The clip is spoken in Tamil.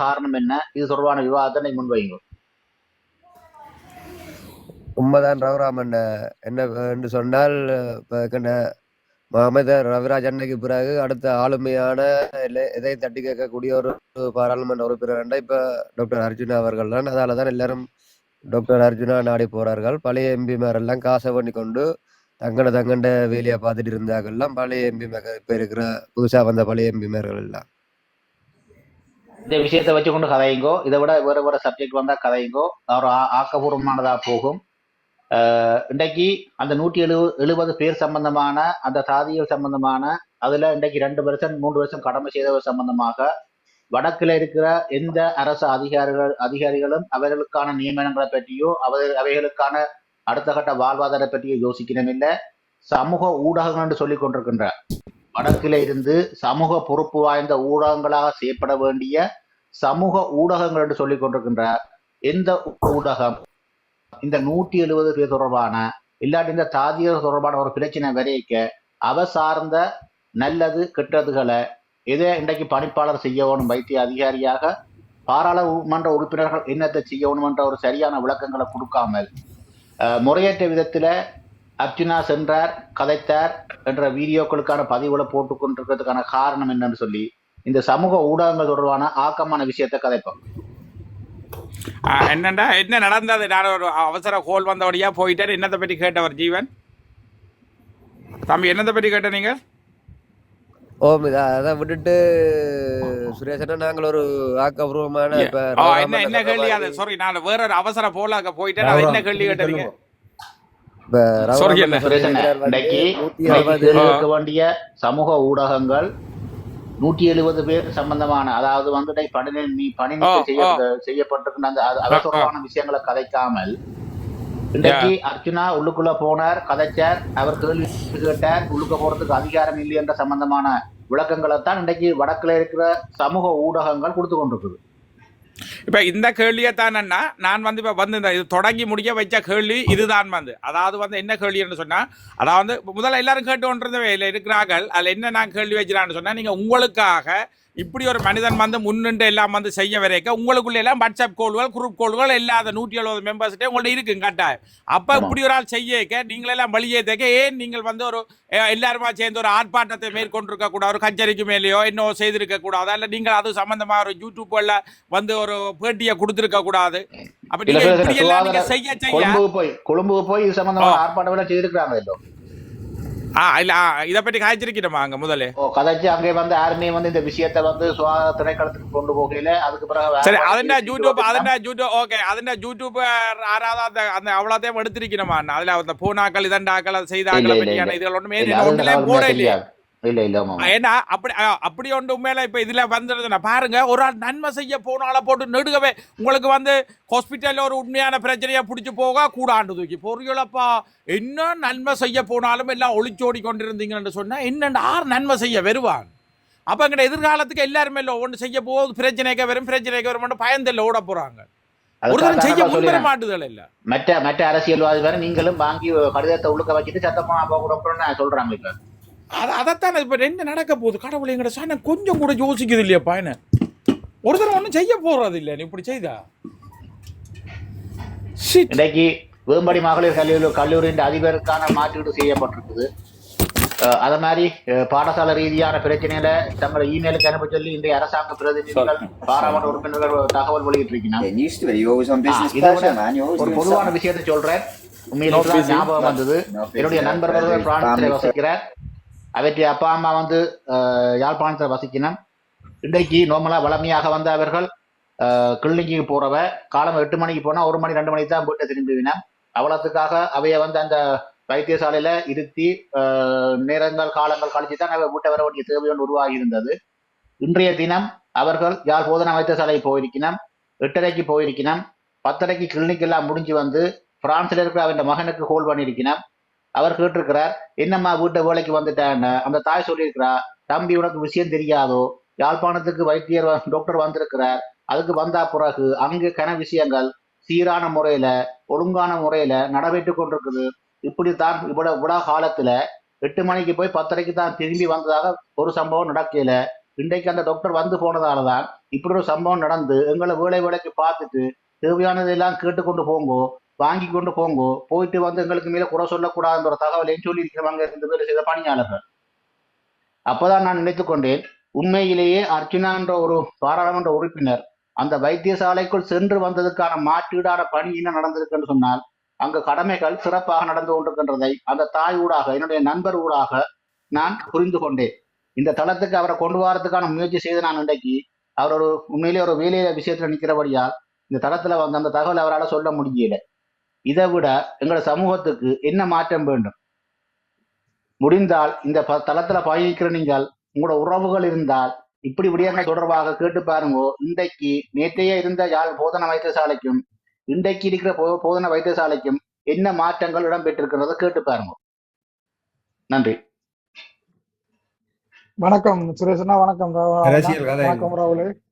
காரணம் என்ன? இது தொடர்பான விவாதத்தை முன்வைங்க உண்மைதான் ரகுராமன் என்ன என்று சொன்னால் இப்ப அமைச்சர் ரவிராஜ் அன்னைக்கு பிறகு அடுத்த ஆளுமையான இதை எதை தட்டி கேட்கக்கூடிய ஒரு பாராளுமன்ற உறுப்பினர் இப்ப டாக்டர் அர்ஜுனா அவர்கள் தான். அதால தான் எல்லாரும் டாக்டர் அர்ஜுனா நாடி போறார்கள். பழைய எம்பிமார் எல்லாம் காசை பண்ணி கொண்டு தங்கட தங்கண்ட வேலையை பார்த்துட்டு இருந்தாங்கெல்லாம் பழைய எம்பி இப்ப இருக்கிற புதுசா வந்த பழைய எம்பிமார்கள் எல்லாம். இந்த விஷயத்தை வச்சு கொண்டு கதையுங்கோ. இதை விட வேற வேற சப்ஜெக்ட் வந்தால் கதையுங்கோ. ஒரு ஆ- ஆக்கபூர்வமானதா போகும். இன்றைக்கு அந்த நூற்றி எழுபது எழுபது பேர் சம்பந்தமான அந்த சாதியல் சம்பந்தமான அதுல இன்றைக்கு ரெண்டு வருஷம் மூன்று வருஷம் கடமை செய்தவர் சம்பந்தமாக வடக்குல இருக்கிற எந்த அரசு அதிகாரிகள் அதிகாரிகளும் அவர்களுக்கான நியமனங்களை பற்றியோ அவர் அவைகளுக்கான அடுத்த கட்ட வாழ்வாதாரத்தை பற்றியோ யோசிக்கணும் இல்லை சமூக ஊடகங்கள் என்று சொல்லிக் கொண்டிருக்கின்ற வடக்கில இருந்து சமூக பொறுப்பு வாய்ந்த ஊடகங்களாக செய்யப்பட வேண்டிய சமூக ஊடகங்கள் என்று சொல்லிக் கொண்டிருக்கின்ற எந்த ஊடகம்? இந்த நூற்றி எழுபது பேர் தொடர்பான இல்லாட்டி இந்த தாதியர் தொடர்பான ஒரு பிரச்சனை வரைக்க அவ சார்ந்த நல்லது கெட்டதுகளை எதை இன்றைக்கு பணிப்பாளர் செய்யணும் வைத்திய அதிகாரியாக பாராளுமன்ற உறுப்பினர்கள் என்னத்தை செய்யணும் என்ற ஒரு சரியான விளக்கங்களை கொடுக்காமல் முறையற்ற விதத்தில் அர்ஜுனா சென்றார் கதைத்தார் என்ற வீடியோக்களுக்கான பதிவுகளை போட்டுக் கொண்டிருக்கிறதுக்கான காரணம் என்னன்னு சொல்லி இந்த சமூக ஊடகங்கள் தொடர்பான ஆக்கமான விஷயத்தை கதைப்போம். ஆ, என்னண்டா என்ன நடந்தது? நான் ஒரு அவசர கோல் வந்தபடியா போயிட்டேன். என்னத்தை பற்றி கேட்டவர் ஜீவன்? தம்பி என்னத்தை பற்றி கேட்ட நீங்க? ஓம் இத அதை விட்டுட்டு சுரேஷனா நாங்கள் ஒரு ஆக்கப்பூர்வமான என்ன கேள்வி அது? சாரி நான் வேற ஒரு அவசர போல அங்க போயிட்டேன். என்ன கேள்வி கேட்டீங்க? நூத்தி வேண்டிய சமூக ஊடகங்கள் நூற்றி எழுபது பேர் சம்பந்தமான அதாவது வந்து இன்றைக்கு பணி நீ பணி நீக்கம் ஆ, செய்ய செய்யப்பட்டிருக்கின்ற அந்த விஷயங்களை கதைக்காமல் இன்றைக்கு அர்ஜுனா உள்ளுக்குள்ள போனார் கதைச்சார் அவர் கேள்வி கேட்டார் உள்ளுக்க போறதுக்கு அதிகாரம் இல்லை என்ற சம்பந்தமான விளக்கங்களை தான் இன்றைக்கு வடக்குல இருக்கிற சமூக ஊடகங்கள் கொடுத்து கொண்டிருக்குது. இப்ப இந்த கேள்வியை தான் அண்ணா நான் வந்து இப்ப வந்து இந்த இது தொடங்கி முடிய வச்ச கேள்வி இதுதான் வந்து. அதாவது வந்து என்ன கேள்வின்னு சொன்னா அதாவது முதல்ல எல்லாரும் கேட்டு கொண்டிருந்தவே இல்லை இருக்கிறார்கள். அதுல என்ன நான் கேள்வி வச்சிடான்னு சொன்னா நீங்க உங்களுக்காக இப்படி ஒரு மனிதன் வந்து முன்னின்று எல்லாம் வந்து செய்ய வரைக்க உங்களுக்குள்ள எல்லாம் வாட்ஸ்அப் கோல்கள் குரூப் கோல்கள் இல்லாத நூற்றி எழுபது மெம்பர்ஸ்கிட்டே உங்கள்ட்ட இருக்கும் கட்டாயம். அப்ப. இப்படி ஒரு ஆள் செய்யக்க நீங்களெல்லாம் வெளியே தேக்க ஏன் நீங்கள் வந்து ஒரு எல்லாருமா சேர்ந்து ஒரு ஆர்ப்பாட்டத்தை மேற்கொண்டிருக்க கூடாது ஒரு கச்சேரிக்கு மேலேயோ இன்னும் செய்திருக்க கூடாது அல்ல நீங்கள் அது சம்பந்தமா ஒரு யூடியூப்ல வந்து ஒரு பேட்டியை கொடுத்திருக்க கூடாது. கொழும்புக்கு போய் கொழும்புக்கு போய் இது சம்பந்தமா ஆர்ப்பாட்டம் எல்லாம் செய்திருக்கிறாங்க இதை. பற்றி காய்ச்சிருக்கிறோமா அங்க முதல்ல ஓ கதைச்சு அங்கே வந்து யாருமே வந்து இந்த விஷயத்தை வந்து சுகாதார திணைக்களத்துக்கு கொண்டு போகையில அதுக்கு பிறகு சரி அதனா யூடியூப் அதனா யூடியூப் ஓகே அதனா யூடியூப் யாராவது அந்த அந்த அவ்வளோத்தையும் எடுத்திருக்கிறோமா அதுல அந்த பூனாக்கள் இதண்டாக்கள் அதை செய்தாக்களை பற்றியான இதுகள் ஒன்றுமே இல்லையா இல்ல இல்ல. ஏன்னா அப்படி அப்படி ஒன்று உண்மையில இப்ப இதுல வந்துருதுன்னா பாருங்க ஒரு ஆள் நன்மை செய்ய போனால போட்டு நெடுகவே உங்களுக்கு வந்து ஹாஸ்பிட்டல்ல ஒரு உண்மையான பிரச்சனையை பிடிச்சி போக கூடாண்டு தூக்கி. பொறியலப்பா என்ன நன்மை செய்ய போனாலும் எல்லாம் ஒளிச்சோடி கொண்டிருந்தீங்கன்னு சொன்னா என்னென்ன ஆறு நன்மை செய்ய வருவான்? அப்ப எங்கட எதிர்காலத்துக்கு எல்லாருமே இல்லை ஒன்று செய்ய போகுது பிரச்சனைக்கு வரும் பிரச்சனைக்கு வரும் பயந்தில்ல ஓட போறாங்க. மற்ற மற்ற அரசியல்வாதி வேற நீங்களும் வாங்கி கடிதத்தை உள்ளுக்க வச்சுட்டு சத்தமா கொடுக்கணும்னு சொல்றாங்க இப்ப. அது அதைத்தான் இப்ப என்ன நடக்க போகுது கடவுள் எங்கட சாணம் கொஞ்சம் கூட யோசிக்குது இல்லையா பயனை ஒரு தரம் ஒன்றும் செய்ய போறது இல்லை நீ இப்படி செய்தா. இன்றைக்கு வேம்படி மகளிர் கல்லூரி கல்லூரியின் அதிபருக்கான மாற்றீடு செய்யப்பட்டிருக்குது அதே மாதிரி பாடசாலை ரீதியான பிரச்சனையில தங்களை இமெயிலுக்கு அனுப்ப சொல்லி இன்றைய அரசாங்க பிரதிநிதிகள் பாராளுமன்ற உறுப்பினர்கள் தகவல் வெளியிட்டிருக்கிறாங்க. You're always ஒரு பொதுவான. விஷயத்தை சொல்றேன் உண்மையில. ஞாபகம் வந்தது. என்னுடைய நண்பர் ஒருவர் Family பிரான்சில் first. வசிக்கிறார் அவற்றை அப்பா அம்மா வந்து யாழ்ப்பாணத்தில் வசிக்கணும் இன்றைக்கு நோமலாக வளமையாக வந்த அவர்கள் கிளினிக்கு போறவ காலம் எட்டு மணிக்கு போனால் ஒரு மணி ரெண்டு மணிக்கு தான் வீட்டை திரும்பிவினோம் அவ்வளோத்துக்காக அவைய வந்து அந்த வைத்தியசாலையில இருத்தி நேரங்கள் காலங்கள் கழிச்சு தான் அவை வீட்டை வர வேண்டிய தேவை ஒன்று உருவாகி இருந்தது இன்றைய தினம் அவர்கள் யாழ் போதனா வைத்தியசாலை போயிருக்கணும் எட்டரைக்கு போயிருக்கணும் பத்தரைக்கு கிளினிக் எல்லாம் முடிஞ்சு வந்து பிரான்ஸ்ல இருக்கிற அவன் மகனுக்கு ஹோல் பண்ணியிருக்கணும் அவர் கேட்டிருக்கிறார் என்னம்மா வீட்டை வேலைக்கு வந்துட்டான்னு? அந்த தாய் சொல்லியிருக்கிறா தம்பி உனக்கு விஷயம் தெரியாதோ? யாழ்ப்பாணத்துக்கு வைத்தியர் டாக்டர் வந்திருக்கிறார். அதுக்கு வந்தா பிறகு அங்கு கன விஷயங்கள் சீரான முறையில ஒழுங்கான முறையில நடைபெற்று கொண்டிருக்குது. இப்படித்தான் இவ்வளவு விழா காலத்துல எட்டு மணிக்கு போய் பத்தரைக்கு தான் திரும்பி வந்ததாக ஒரு சம்பவம் நடக்கல இன்றைக்கு அந்த டாக்டர் வந்து போனதால தான் இப்படி ஒரு சம்பவம் நடந்து எங்களை வேலை வேலைக்கு பார்த்துட்டு தேவையானதெல்லாம் கேட்டுக்கொண்டு போங்கோ. வாங்கி கொண்டு போங்கோ. போயிட்டு வந்து எங்களுக்கு மேலே குறை சொல்லக்கூடாதுன்ற ஒரு தகவலையும் சொல்லி இருக்கிறவங்க இருந்து வேலை செய்த பணியாளர்கள். அப்போதான் நான் நினைத்து கொண்டேன் உண்மையிலேயே அர்ச்சுனா என்ற ஒரு பாராளுமன்ற உறுப்பினர் அந்த வைத்தியசாலைக்குள் சென்று வந்ததுக்கான மாற்றீடான பணி என்ன நடந்திருக்குன்னு சொன்னால் அங்கு கடமைகள் சிறப்பாக நடந்து கொண்டிருக்கின்றதை அந்த தாய் ஊடாக என்னுடைய நண்பர் ஊடாக நான் புரிந்து கொண்டேன். இந்த தளத்துக்கு அவரை கொண்டு வரதுக்கான முயற்சி செய்து நான் இன்றைக்கு அவர் ஒரு உண்மையிலே ஒரு வேலையில விஷயத்துல நிற்கிறபடியால் இந்த தளத்துல வந்து அந்த தகவல் அவரால் சொல்ல முடியல. இதை விட எங்களோட சமூகத்துக்கு என்ன மாற்றம் வேண்டும்? முடிந்தால் இந்த ப- தளத்துல பயணிக்கிற நீங்கள் உங்களோட உறவுகள் இருந்தால் இப்படி விடயங்கள் தொடர்பாக கேட்டு பாருங்க. இன்றைக்கு நேற்றையே இருந்த யாழ் போதன வைத்தியசாலைக்கும் இன்றைக்கு இருக்கிற போ- போதன வைத்தியசாலைக்கும் என்ன மாற்றங்கள் இடம்பெற்றிருக்கிறத கேட்டு பாருங்க. நன்றி. வணக்கம். சுரேஷனா வணக்கம் வணக்கம் ராகுலே.